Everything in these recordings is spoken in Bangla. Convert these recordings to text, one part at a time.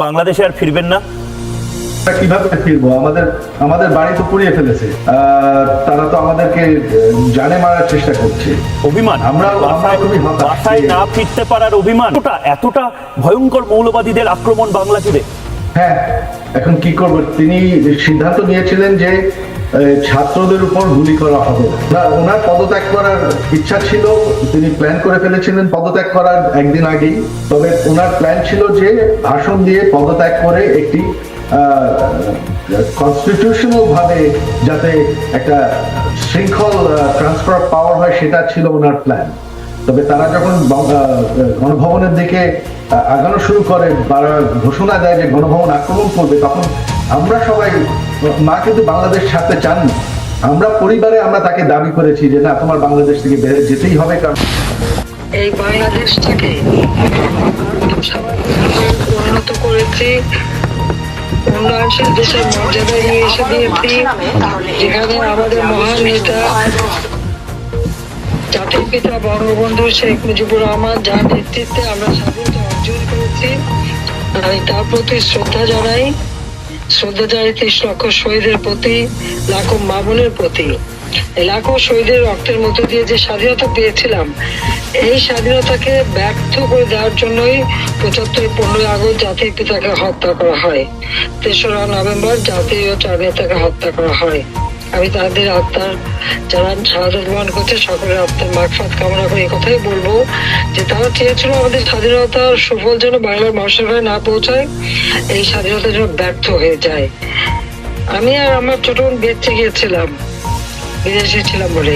বাংলাদেশে আর ফিরবেন না। কীভাবে ফিরবো? আমাদের আমাদের বাড়ি তো পুড়িয়ে ফেলেছে। তারা তো আমাদেরকে জানে মারার চেষ্টা করছে। অভিমান। আমরা- বাসায় না ফিরতে পারার অভিমান। এতটা এতটা ভয়ঙ্কর মৌলবাদীদের আক্রমণ বাংলা জুড়ে। হ্যাঁ এখন কি করব? তিনি সিদ্ধান্ত নিয়েছিলেন যে ছাত্রদের উপর গুলি করা হবে। না, ওনার পদত্যাগ করার ইচ্ছা ছিল, তিনি প্ল্যান করে ফেলেছিলেন পদত্যাগ করার একদিন আগেই। তবে ওনার প্ল্যান ছিল যে ভাষণ দিয়ে পদত্যাগ করে একটি কনস্টিটিউশনাল ভাবে যাতে একটা শৃঙ্খল ট্রান্সফার পাওয়ার হয়, সেটা ছিল ওনার প্ল্যান তবে তারা যখন গণভবনের দিকে আগানো শুরু করে ঘোষণা দেয় যে গণভবন আক্রমণ করবে, তখন আমরা সবাই মা কিন্তু বাংলাদেশ ছাড়তে চাননি। আমরা পরিবারে আমরা তাকে দাবি করেছি যে, না, তোমার বাংলাদেশ থেকে বেড়ে যেতেই হবে কারণ এই উন্নত করেছি উন্নয়নশীল দেশের মর্যাদায় নিয়ে এসে দিয়েছি। যেখানে আমাদের মহান নেতা, জাতির পিতা, বঙ্গবন্ধু শেখ মুজিবুর রহমান, যার নেতৃত্বে আমরা স্বাধীনতা অর্জন করেছি। আমি তার প্রতি শ্রদ্ধা জানাই। শ্রদ্ধা জানাই লক্ষ শহীদের প্রতি, লাখো মামুনের প্রতি। লাখো শহীদের রক্তের মধ্যে দিয়ে যে স্বাধীনতা পেয়েছিলাম, এই স্বাধীনতাকে ব্যর্থ করে দেওয়ার জন্যই পঁচাত্তর পনেরোই আগস্ট জাতির পিতাকে হত্যা করা হয়। তেসরা নভেম্বর জাতীয় চার নেতাকে হত্যা করা হয়। আমি তাদের আত্মার যারা শাহাদত বহন করছে সকলের আত্মার মাগফাত কামনা করে কথাই বলব যে তারা চেয়েছিল আমাদের স্বাধীনতার সুফল যেন বাংলার মানুষের ঘরে না পৌঁছায় এই স্বাধীনতা যেন ব্যর্থ হয়ে যায়। আমি আর আমার ছোট বোন বেঁচে গিয়েছিলাম বিদেশে ছিলাম বলে।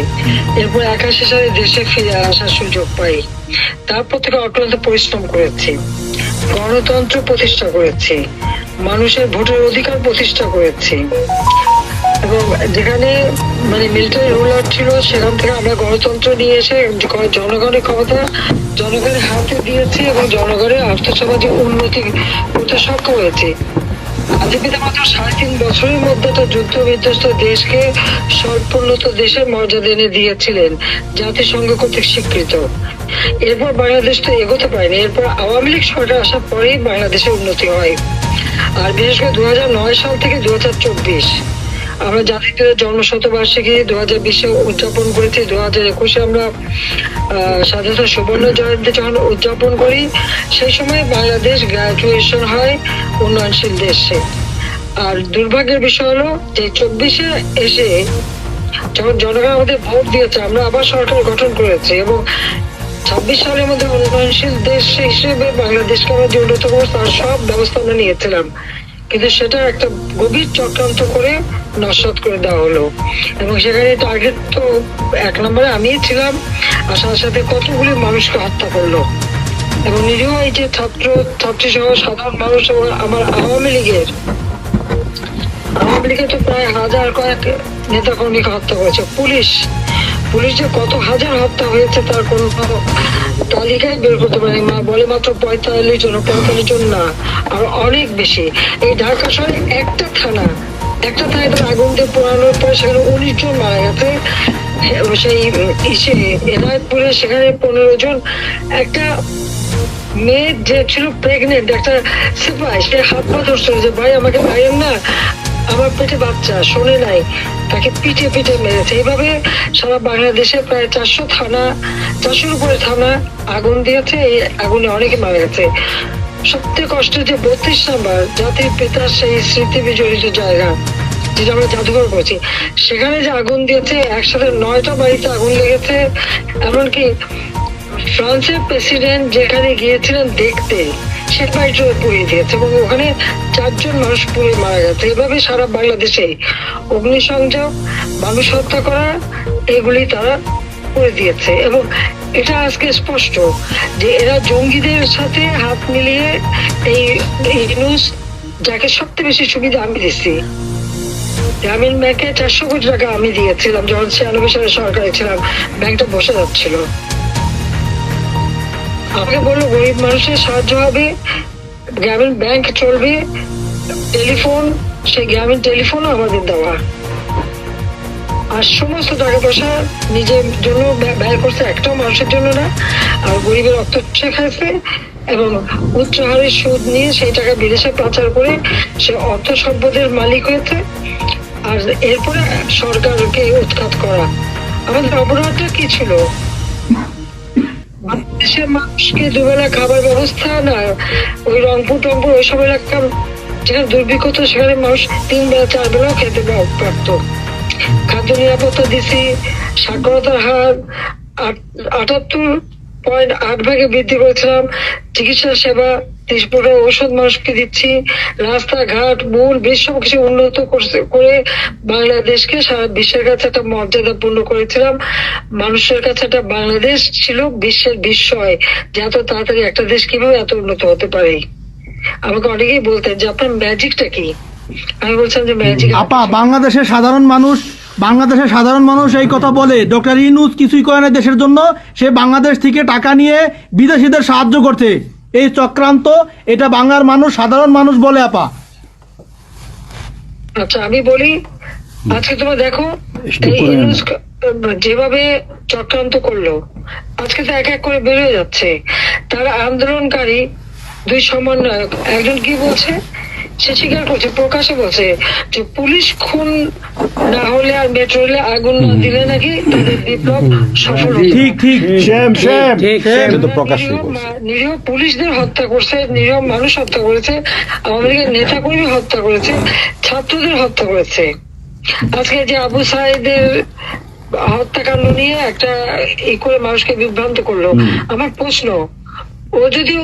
এরপর একাশি সালে দেশে ফিরে আসার সুযোগ পাই। তারপর থেকে অক্লান্ত পরিশ্রম করেছি গণতন্ত্র প্রতিষ্ঠা করেছি মানুষের ভোটের অধিকার প্রতিষ্ঠা করেছি। এবং যেখানে মানে মিলিটারি রুলার ছিল, সেখান থেকে আমরা গণতন্ত্র নিয়ে এসে জনগণের ক্ষমতা, জনগণের হাতে দিয়েছি এবং জনগণের আর্থসামাজিক উন্নতি করতে সক্ষম হয়েছে। আজকে মাত্র সাড়ে তিন বছরের মধ্যে তো যুদ্ধ বিধ্বস্ত দেশকে স্বল্পোন্নত দেশের মর্যাদা এনে দিয়েছিলেন জাতিসংঘ কর্তৃক স্বীকৃত। এরপর বাংলাদেশ তো এগোতে পারেনি, এরপর আওয়ামী লীগ সরকার আসার পরেই বাংলাদেশের উন্নতি হয়। আর বিশেষ করে দু সাল থেকে দু চব্বিশ। আমরা জাতির জন্ম শতবার্ষিকী দু হাজার বিশে উদযাপন করেছি। দু হাজার একুশে আমরা স্বাধীনতা সুবর্ণ জয়ন্তী যখন উদযাপন করি, সেই সময় বাংলাদেশ গ্রাজুয়েশন হয় উন্নয়নশীল দেশে। আর দুর্ভাগ্যের বিষয় হলো যে চব্বিশে এসে যখন জনগণ আমাদের ভোট দিয়েছে, আমরা আবার সরকার গঠন করেছি এবং ছাব্বিশ সালের মধ্যে উন্নয়নশীল দেশ হিসেবে বাংলাদেশকে আমরা যে করব, তার সব ব্যবস্থা আমরা নিয়েছিলাম। কিন্তু সেটা একটা গভীর চক্রান্ত করে নস্বাত করে দেওয়া হলো। এবং সেখানে টার্গেট তো এক নম্বরে আমিই ছিলাম, আর সাথে সাথে কতগুলি মানুষকে হত্যা করল। এবং নিজেও এই যে ছাত্র, ছাত্রী সহ সাধারণ মানুষ আমার আওয়ামী লীগের আওয়ামী লীগের তো প্রায় হাজার কয়েক নেতা কর্মীকে হত্যা করেছে। পুলিশ পুলিশ যে কত হাজার হত্যা হয়েছে তার কোনো তালিকায় বের করতে পারেনি। মা বলে মাত্র পঁয়তাল্লিশ জন পঁয়তাল্লিশ জন না, আর অনেক বেশি। এই ঢাকা শহরে একটা থানা একটা থানায় তো আগুন দিয়ে পোড়ানোর পরে সেখানে উনিশ জন মারা গেছে। সেই ইসে এনায়তপুরে সেখানে পনেরো জন। একটা মেয়ে যে ছিল প্রেগনেন্ট একটা সিপাই, সে হাত পা ধরছিল যে ভাই, আমাকে মারেন না। আমার পেটে বাচ্চা, শোনে নাই। তাকে পিঠে পিঠে মেরেছে। এইভাবে সারা বাংলাদেশে প্রায় চারশো থানা, চারশোর উপরে থানা আগুন দিয়েছে। এই আগুনে অনেকে মারা গেছে। সবথেকে কষ্টের যে বত্রিশ নাম্বার জাতির পিতার সেই স্মৃতি বিজড়িত জায়গা, যেটা আমরা জাদুঘর করছি সেখানে যে আগুন দিয়েছে, একসাথে নয়টা বাড়িতে আগুন লেগেছে, এমনকি ফ্রান্সের প্রেসিডেন্ট যেখানে গিয়েছিলেন দেখতে, সে বাড়িটা পুড়িয়ে দিয়েছে এবং ওখানে চারজন মানুষ পুড়ে মারা গেছে। এভাবে সারা বাংলাদেশে অগ্নিসংযোগ, মানুষ হত্যা করা, এগুলি তারা করে দিয়েছে এবং এটা আজকে স্পষ্ট যে এরা জঙ্গিদের সাথে হাত মিলিয়ে এই নিউজ যাকে সবচেয়ে বেশি সুবিধা আমি দিচ্ছি গ্রামীণ ব্যাংকে চারশো কোটি টাকা আমি দিয়েছিলাম, যখন ছিয়ানব্বই সালে সরকারে ছিলাম, ব্যাংকটা বসে যাচ্ছিল। আমাকে বলল, গরিব মানুষের সাহায্য হবে, গ্রামীণ ব্যাংক চলবে, টেলিফোন, সেই গ্রামীণ টেলিফোনও আমাদের দেওয়া। আর সমস্ত টাকা পয়সা নিজের জন্য ব্যয়- করছে একটাও মানুষের জন্য না। আর গরিবের রক্ত খাইছে এবং উচ্চ হারে সুদ নিয়ে সেই টাকা বিদেশে পাচার করে সে অর্থ সম্পদের মালিক হয়েছে। আর এরপরে সরকারকে উৎখাত করা। আমাদের অপরাধটা কি ছিল? দেশের মানুষকে দুবেলা খাবার ব্যবস্থা না, ওই রংপুর টংপুর ওইসব এলাকা যেখানে দুর্ভিক্ষ তো সেখানে মানুষ তিন বেলা চার বেলাও খেতে পারতো। খাদ্য নিরাপত্তা দিছি, সাক্ষরতার হার আটাত্তর পয়েন্ট আট ভাগে বৃদ্ধি করেছিলাম, চিকিৎসা সেবা ওষুধ মানুষকে দিচ্ছি, রাস্তাঘাট, মূল বেশ সব কিছু উন্নত করে বাংলাদেশকে সারা বিশ্বের কাছে একটা মর্যাদাপূর্ণ করেছিলাম। মানুষের কাছে একটা বাংলাদেশ ছিল বিশ্বের বিস্ময়, যে এত তাড়াতাড়ি একটা দেশ কীভাবে এত উন্নত হতে পারে? আমাকে অনেকেই বলতেন যে, আপনার ম্যাজিকটা কি? আমি বলছিলাম যে ম্যাজিক আপা বাংলাদেশের সাধারণ মানুষ বাংলাদেশের সাধারণ মানুষ এই কথা বলে। ডক্টর ইনুস কিছুই করে না দেশের জন্য। সে বাংলাদেশ থেকে টাকা নিয়ে বিদেশিদের সাহায্য করছে। এই চক্রান্ত এটা বাংলার মানুষ সাধারণ মানুষ বলে আপা। আচ্ছা আমি বলি আজকে তোমরা দেখো এই ইউনুস ক- যেভাবে চক্রান্ত করল আজকে তো এক এক করে বেরোয় যাচ্ছে। তারা আন্দোলনকারী দুই সমন্বয়ক একজন কি বলছে? সে স্বীকার করছে প্রকাশে বলছে যে পুলিশ খুন না হলে আর মেট্রো রেলে আগুন না দিলে নাকি তাদের বিপ্লব সফল ঠিক ঠিক নিরীহ পুলিশদের হত্যা করছে নিরীহ মানুষ হত্যা করেছে আওয়ামী লীগের নেতা কর্মী হত্যা করেছে ছাত্রদের হত্যা করেছে। আজকে যে আবু সাইদের হত্যাকাণ্ড নিয়ে একটা ই করে মানুষকে বিভ্রান্ত করল আমার প্রশ্ন ও যদি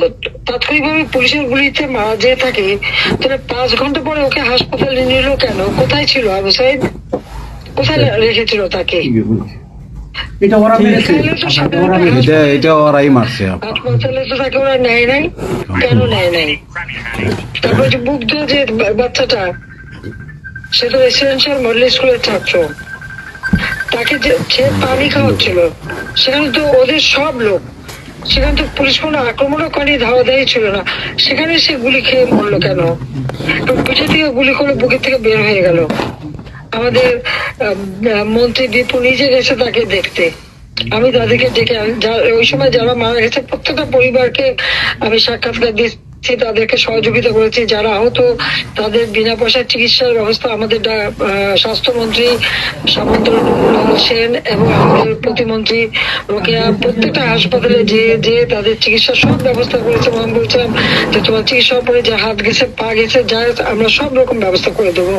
তাৎক্ষণিকভাবে পুলিশের গুলিতে মারা যেয়ে থাকে তাহলে পাঁচ ঘণ্টা পরে ওকে হাসপাতালে নিল কেন? কোথায় ছিল আবু সাইদ? কোথায় রেখেছিল তাকে? এটা ওরা তাহলে তো এটা এটা ওরাই মারছে। হাসপাতালে তো তাকে ওরা নেয় নাই। কেন নেয় নাই? তারপর যে যে বাচ্চাটা সে তো রেসিডেন্সিয়াল মডেল স্কুলের ছাত্র। তাকে যে সে পানি খাওয়াচ্ছিল সেখানে তো ওদের সব লোক। সেখানে থেকে পুলিশ কোনো আক্রমণও করেনি, ধাওয়া দেয় ছিল না। সেখানে সে গুলি খেয়ে মরলো কেন? পিঠে থেকে গুলি করে বুকের থেকে বের হয়ে গেল। আমাদের মন্ত্রী দীপু নিজে গেছে তাকে দেখতে। আমি তাদেরকে ডেকে ওই সময় যারা মারা গেছে, প্রত্যেকটা পরিবারকে আমি সাক্ষাৎকার দিচ্ছি তাদেরকে সহযোগিতা করেছি। যারা আহত তাদের বিনা পয়সার চিকিৎসার ব্যবস্থা আমাদের স্বাস্থ্যমন্ত্রী সামন্ত সেন এবং আমাদের প্রতিমন্ত্রী রোকেয়া। প্রত্যেকটা হাসপাতালে যে যে তাদের চিকিৎসার সব ব্যবস্থা করেছে এবং আমি বলছিলাম যে তোমার চিকিৎসার পরে যে হাত গেছে পা গেছে যা আমরা সব রকম ব্যবস্থা করে দেবো।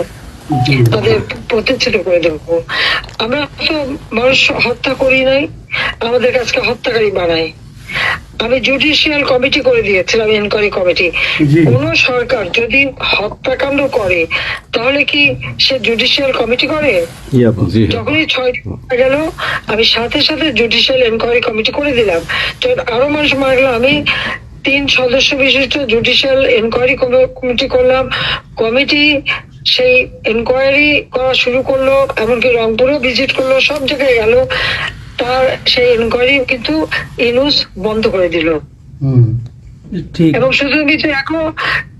তাদের প্রতিষ্ঠিত করে দেবো। আমরা তো মানুষ হত্যা করি নাই আমাদের কাছকে হত্যাকারী বানাই। আমি জুডিশিয়াল কমিটি করে দিয়েছিলাম এনকোয়ারি কমিটি কোন সরকার যদি হত্যাকাণ্ড করে তাহলে কি সে জুডিশিয়াল কমিটি করে? যখনই ছয় গেল আমি সাথে সাথে জুডিশিয়াল এনকোয়ারি কমিটি করে দিলাম। যখন আরও মানুষ মারা গেল আমি তিন সদস্য বিশিষ্ট জুডিশিয়াল এনকোয়ারি কমিটি করলাম। কমিটি সেই এনকোয়ারি করা শুরু করল এমনকি রংপুরেও ভিজিট করল সব জায়গায় গেল। তার সেই এনকোয়ারি কিন্তু ইনুস বন্ধ করে দিল। এবং শুধু কিছু এখন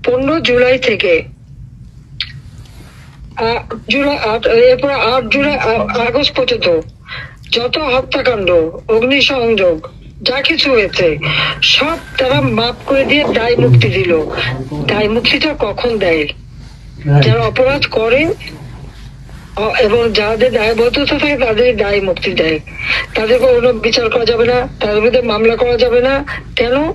পনেরো জুলাই থেকে জুলাই আট- এরপর আট জুলাই আগস্ট পর্যন্ত যত হত্যাকাণ্ড অগ্নিসংযোগ যা কিছু হয়েছে সব তারা মাফ করে দিয়ে দায় মুক্তি দিল। দায় মুক্তিটা কখন দেয়? যারা অপরাধ করে এবং যাদের দায়বদ্ধতা থাকে তাদের দায় মুক্তি দেয়। তাদের কোনো বিচার করা যাবে না তাদের বিরুদ্ধে মামলা করা যাবে না। কেন?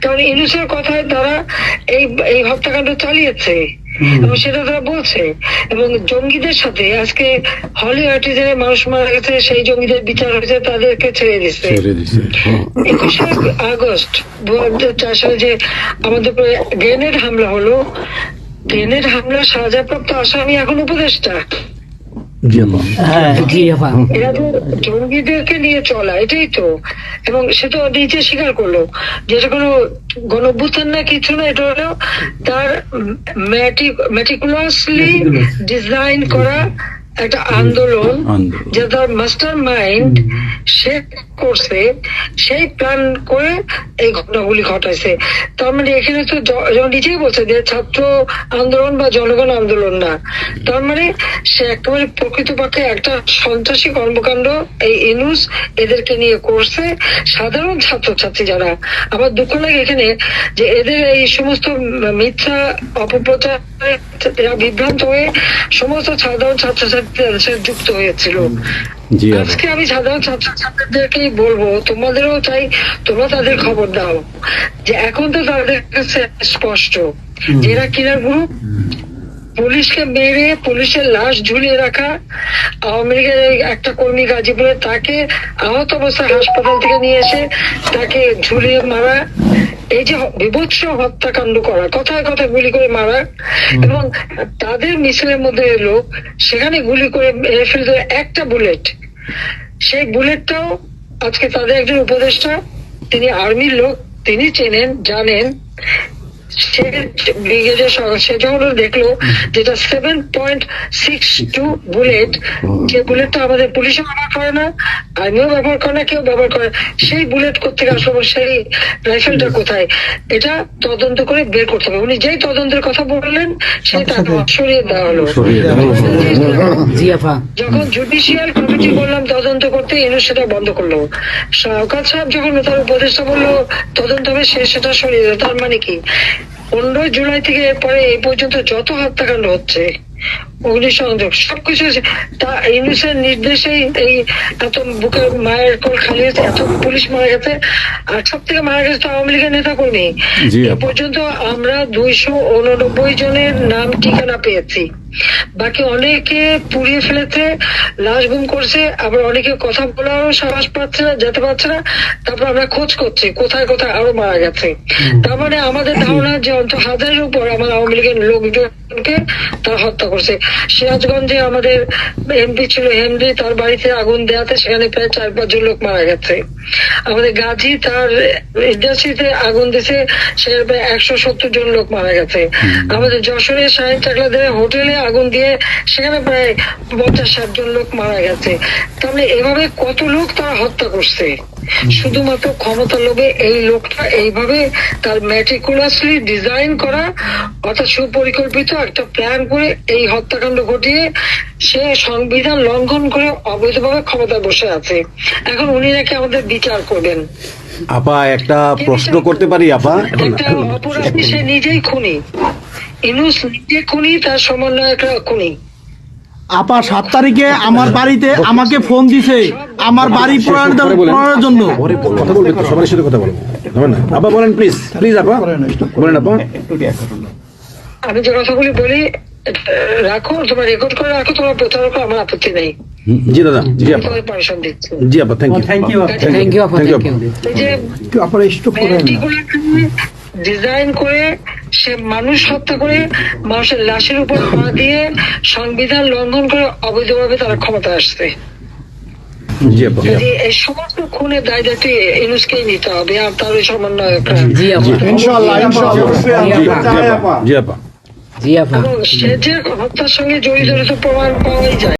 কারণ ইনুসের কথায় তারা এই এই হত্যাকাণ্ড চালিয়েছে। এবং সেটা তারা বলছে। এবং জঙ্গিদের সাথে আজকে হলি আর্টিজেনের মানুষ মারা গেছে সেই জঙ্গিদের বিচার হয়েছে তাদেরকে ছেড়ে দিচ্ছে হ্যাঁ। একুশে আগস্ট দু হাজার চার সালে যে আমাদের গ্রেনেড হামলা হলো গ্রেনেড হামলা সাজাপ্রাপ্ত আসামি এখন উপদেষ্টা। হ্যাঁ জঙ্গিদেরকে নিয়ে চলা এটাই তো। এবং সে তো নিজে স্বীকার করল যে এটা কোনো গণভ্যুত্থান না কিছু না এটা হলো তার ম্যাটিকুলাসলি ডিজাইন করা একটা আন্দোলন আন্দোলন। যে তার মাস্টার মাইন্ড সে করছে, সেই প্ল্যান করে এই ঘটনাগুলি ঘটাইছে। তার মানে এখানে তো নিজেই বলছে যে ছাত্র আন্দোলন বা জনগণ আন্দোলন না। তার মানে সে একেবারে প্রকৃতপক্ষে একটা সন্ত্রাসী কর্মকাণ্ড এই ইনুস এদেরকে নিয়ে করছে, সাধারণ ছাত্রছাত্রী যারা। আমার দুঃখ লাগে এখানে যে এদের এই সমস্ত মিথ্যা অপপ্রচার বিভ্রান্ত হয়ে সমস্ত সাধারণ ছাত্রছাত্রীদের সাথে যুক্ত হয়েছিল। আজকে আমি সাধারণ ছাত্রছাত্রীদেরকেই বলব তোমাদেরও চাই তোমরা তাদের খবর দাও। যে এখন তো তাদের কাছে স্পষ্ট যে এরা কিনার গ্রুপ পুলিশকে মেরে পুলিশের লাশ ঝুলিয়ে রাখা আওয়ামী লীগের একটা কর্মী গাজীপুরে তাকে আহত অবস্থায় হাসপাতাল থেকে নিয়ে এসে তাকে ঝুলিয়ে মারা এই যে বিভৎস হত্যাকাণ্ড করা কথায় কথায় গুলি করে মারা এবং তাদের মিছিলের মধ্যে এলো সেখানে গুলি করে মেরে ফেলতে একটা বুলেট। সেই তো আজকে তাদের একজন উপদেষ্টা তিনি আর্মির লোক তিনি চেনেন জানেন। সে ব্রিগেডের সে যখন দেখল যেটা seven point six two bullet যে বুলেটটা আমাদের পুলিশও ব্যবহার করে না আর্মিও ব্যবহার করে না কেউ ব্যবহার করে না। সেই বুলেট করতে আসলো সেই রাইফেলটা কোথায় এটা তদন্ত করে বের করতে হবে। উনি যেই তদন্তের কথা বললেন সেই তাকে সরিয়ে দেওয়া হলো। যখন জুডিশিয়াল কমিটি বললাম তদন্ত করতে এনু সেটা বন্ধ করল। সরকার সাহেব যখন তার উপদেষ্টা বলল তদন্ত হবে সে সেটা সরিয়ে দিল তার মানে কি? পনেরোই জুলাই থেকে এরপরে এই পর্যন্ত যত হত্যাকাণ্ড হচ্ছে অগ্নিসংযোগ সবকিছু। তা ইউনুসের নির্দেশেই এই এত বুকের মায়ের কোল খালি হয়েছে এত পুলিশ মারা গেছে। আর সব থেকে মারা গেছে তো আওয়ামী লীগের নেতা কর্মী এ পর্যন্ত আমরা দুইশো উননব্বই জনের নাম ঠিকানা পেয়েছি। বাকি অনেকে পুড়িয়ে ফেলেছে লাশ গুম করছে আবার অনেকে কথা বলারও সাহস পাচ্ছে না যেতে পারছে না। তারপর আমরা খোঁজ করছি কোথায় কোথায় আরও মারা গেছে। তার মানে আমাদের ধারণা যে অন্ত হাজারের উপর আমার আওয়ামী লীগের লোকজনকে তারা হত্যা করছে। সিরাজগঞ্জে আমাদের এমপি ছিল হেনরি তার বাড়িতে আগুন দেওয়াতে সেখানে প্রায় চার পাঁচজন লোক মারা গেছে। আমাদের গাজী তার ইন্ডাস্ট্রিতে আগুন দিছে সেখানে প্রায় একশো সত্তর জন লোক মারা গেছে। আমাদের যশোরে শাহিন চাকলাদের হোটেলে আগুন দিয়ে সেখানে প্রায় পঞ্চাশ ষাট জন লোক মারা গেছে। তাহলে এভাবে কত লোক তারা হত্যা করছে? শুধুমাত্র ক্ষমতা লোভে এই লোকটা এইভাবে তার ম্যাটিকুলাসলি ডিজাইন করা অর্থাৎ সুপরিকল্পিত একটা প্ল্যান করে এই হত্যাকাণ্ড ঘটিয়ে সে সংবিধান লঙ্ঘন করে অবৈধভাবে ক্ষমতায় বসে আছে। এখন উনি নাকি আমাদের বিচার করবেন। আপা একটা প্রশ্ন করতে পারি আপা? একটা অপরাধী সে নিজেই খুনি। ইনুস নিজে খুনি তার সমন্বয় একটা খুনি। আপা সাত তারিখে আমার বাড়িতে আমাকে ফোন দিছে। আমার বাড়ি পোড়ানোর জন্য। কথা বলবেন তো সবার সাথে কথা বলব না। আপা বলেন প্লিজ প্লিজ আপা। বলেন আপা। আমি যে কথাগুলি বলি রাখো তোমার রেকর্ড করে রাখো তোমার প্রচারক আমার আপত্তি নেই। জি দাদা জি আপা। জি আপা থ্যাংক ইউ থ্যাংক ইউ আপা। Thank you, থ্যাংক ইউ এই যে ডিজাইন করে সে মানুষ হত্যা করে মানুষের লাশের উপর পা দিয়ে সংবিধান লঙ্ঘন করে অবৈধভাবে তারা ক্ষমতা আসছে। জি আপা। যদি এই সমস্ত খুনের দায় দায়িত্ব ইনুসকেই নিতে হবে আর তার ওই সমন্বয়করা জি আপা। ইনশাআল্লাহ ইনশাআল্লাহ। জি জি আপা। জি আপা। জি আপা। এবং সে যে হত্যার সঙ্গে জড়িত প্রমাণ পাওয়াই যায়।